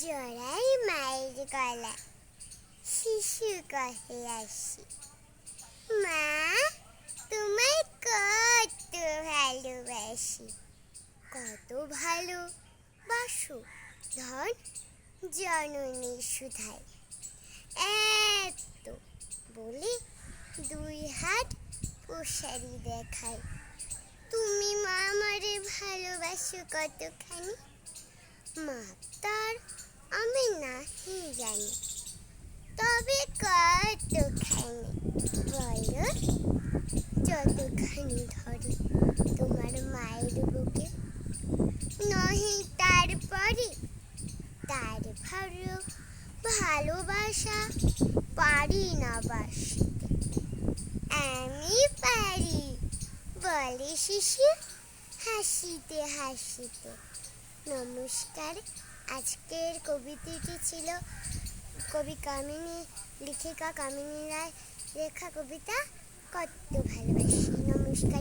জড়াই মায়ের গলা। শিশু কহে আসি। মা, তোমায় কত ভালোবাসি। কত ভালো বাসো, ধন, জননী সুধাই। এত বলে দুই হাত প্রসারি দেখায়। তুমি মা আমারে ভালোবাসো কতখানি মা তার আমি নাহি জানি। তবে কতখানি বলো যতখানি ধরে তোমার মায়ের বুকে। নহি তারপরে তার ভালো ভালোবাসা পারি না বাসতে। আমি পারি, বলে শিশু হাসিতে হাসিতে নমস্কার। আজকের কবিতাটি ছিল কবি কামিনী লেখিকা কামিনী রায় লেখা কবিতা কত ভালোবাসি। নমস্কার